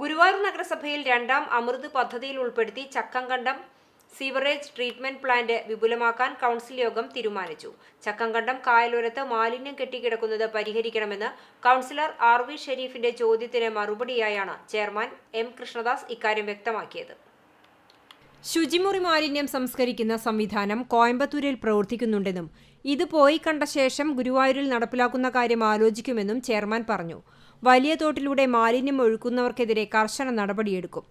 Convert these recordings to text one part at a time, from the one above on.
ഗുരുവായൂർ നഗരസഭയിൽ രണ്ടാം അമൃത് പദ്ധതിയിൽ ഉൾപ്പെടുത്തി ചക്കങ്കണ്ടം സീവറേജ് ട്രീറ്റ്മെന്റ് പ്ലാന്റ് വിപുലമാക്കാൻ കൗൺസിൽ യോഗം തീരുമാനിച്ചു. ചക്കങ്കണ്ടം കായലോരത്ത് മാലിന്യം കെട്ടിക്കിടക്കുന്നത് പരിഹരിക്കണമെന്ന് കൗൺസിലർ ആർ വി ഷെരീഫിന്റെ ചോദ്യത്തിന് മറുപടിയായാണ് ചെയർമാൻ എം കൃഷ്ണദാസ് ഇക്കാര്യം വ്യക്തമാക്കിയത്. ശുചിമുറി മാലിന്യം സംസ്കരിക്കുന്ന സംവിധാനം കോയമ്പത്തൂരിൽ പ്രവർത്തിക്കുന്നുണ്ടെന്നും ഇത് പോയി കണ്ട ശേഷം ഗുരുവായൂരിൽ നടപ്പിലാക്കുന്ന കാര്യം ആലോചിക്കുമെന്നും ചെയർമാൻ പറഞ്ഞു. വലിയ തോട്ടിലൂടെ മാലിന്യം ഒഴുക്കുന്നവർക്കെതിരെ കർശന നടപടിയെടുക്കും.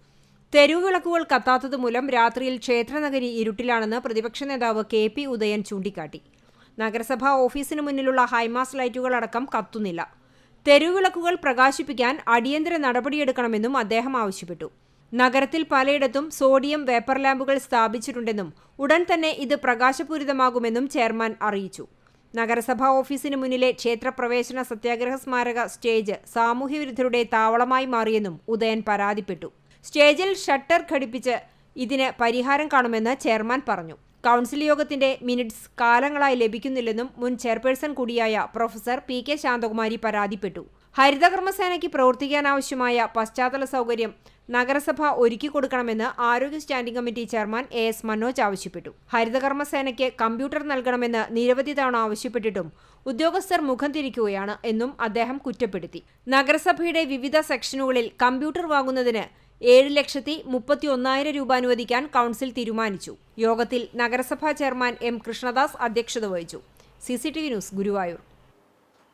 തെരുവുവിളക്കുകൾ കത്താത്തതു മൂലം രാത്രിയിൽ ക്ഷേത്രനഗരി ഇരുട്ടിലാണെന്ന് പ്രതിപക്ഷ നേതാവ് കെ പി ഉദയൻ ചൂണ്ടിക്കാട്ടി. നഗരസഭാ ഓഫീസിന് മുന്നിലുള്ള ഹൈമാസ് ലൈറ്റുകൾ അടക്കം കത്തുന്നില്ല. തെരുവിളക്കുകൾ പ്രകാശിപ്പിക്കാൻ അടിയന്തര നടപടിയെടുക്കണമെന്നും അദ്ദേഹം ആവശ്യപ്പെട്ടു. നഗരത്തിൽ പലയിടത്തും സോഡിയം വേപ്പർ ലാമ്പുകൾ സ്ഥാപിച്ചിട്ടുണ്ടെന്നും ഉടൻ തന്നെ ഇത് പ്രകാശപൂരിതമാകുമെന്നും ചെയർമാൻ അറിയിച്ചു. നഗരസഭാ ഓഫീസിന് മുന്നിലെ ക്ഷേത്രപ്രവേശന സത്യാഗ്രഹ സ്മാരക സ്റ്റേജ് സാമൂഹ്യവിരുദ്ധരുടെ താവളമായി മാറിയെന്നും ഉദയൻ പരാതിപ്പെട്ടു. സ്റ്റേജിൽ ഷട്ടർ ഘടിപ്പിച്ച് ഇതിന് പരിഹാരം കാണുമെന്ന് ചെയർമാൻ പറഞ്ഞു. കൗൺസിൽ യോഗത്തിന്റെ മിനിറ്റ്സ് കാലങ്ങളായി ലഭിക്കുന്നില്ലെന്നും മുൻ ചെയർപേഴ്സൺ കൂടിയായ പ്രൊഫസർ പി കെ ശാന്തകുമാരി പരാതിപ്പെട്ടു. ഹരിതകർമ്മസേനയ്ക്ക് പ്രവർത്തിക്കാനാവശ്യമായ പശ്ചാത്തല സൗകര്യം നഗരസഭ ഒരുക്കി കൊടുക്കണമെന്ന് ആരോഗ്യ standing committee chairman A S Manoj ആവശ്യപ്പെട്ടു. ഹരിതകർമ്മസേനയ്ക്ക് കമ്പ്യൂട്ടർ നൽകണമെന്ന് നിരവധി തവണ ആവശ്യപ്പെട്ടിട്ടും ഉദ്യോഗസ്ഥർ മുഖം തിരിക്കുകയാണ് എന്നും അദ്ദേഹം കുറ്റപ്പെടുത്തി. നഗരസഭയുടെ വിവിധ സെക്ഷനുകളിൽ കമ്പ്യൂട്ടർ വാങ്ങുന്നതിന് ഏഴ് ലക്ഷത്തി മുപ്പത്തി ഒന്നായിരം രൂപ അനുവദിക്കാൻ കൗൺസിൽ തീരുമാനിച്ചു. യോഗത്തിൽ നഗരസഭാ ചെയർമാൻ എം കൃഷ്ണദാസ് അധ്യക്ഷത വഹിച്ചു. C news Guruvayur.